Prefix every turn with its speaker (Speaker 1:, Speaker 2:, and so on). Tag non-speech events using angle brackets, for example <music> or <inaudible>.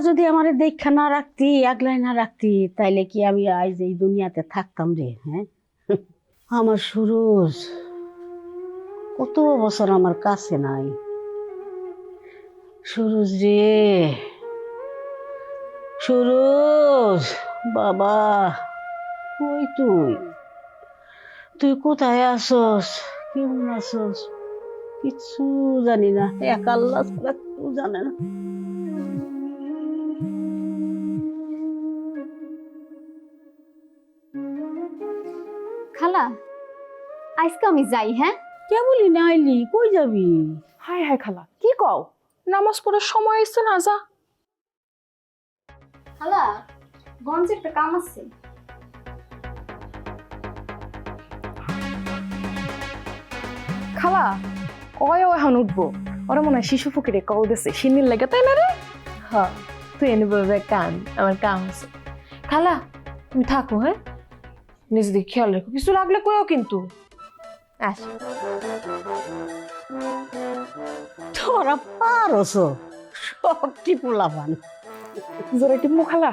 Speaker 1: যদি আমার দেখা না রাখতি আগলাই না রাখতি, তাইলে কি আমি আজ এই দুনিয়াতে থাকতাম রে হ্যাঁ? <laughs> আমার সুরজ, কত বছর আমার কাছে নাই। সুরজ রে, সুরজ, বাবা, কই তুই? তুই কোথায় আসস কেমন আসস কিচ্ছু জানি না, এক আল্লাহ জানে না।
Speaker 2: খালা আজকে আমি যাই হ্যাঁ?
Speaker 1: কে বলি না আইলি কই যাবি?
Speaker 3: হাই হাই খালা কি কও? নামাজ পড়ার সময় এসছে না যা।
Speaker 2: খালা গঞ্জে একটা কাম আছে।
Speaker 3: খালা ওয় উঠবো? ওরা মনে হয় শিশু ফকিরে কল দিছে সিন্নির লেগে তাই না রে? হ তুই এনে বলবে কান আমার কাম আছে। খালা তুমি থাকো হ্যাঁ? নিজেদের খেয়াল রেখো। কিছু লাগলে কয়েও কিন্তু। আস।
Speaker 1: তোরা পারস। সব কি পোলাপান।
Speaker 3: জোরে টিপমু খালা।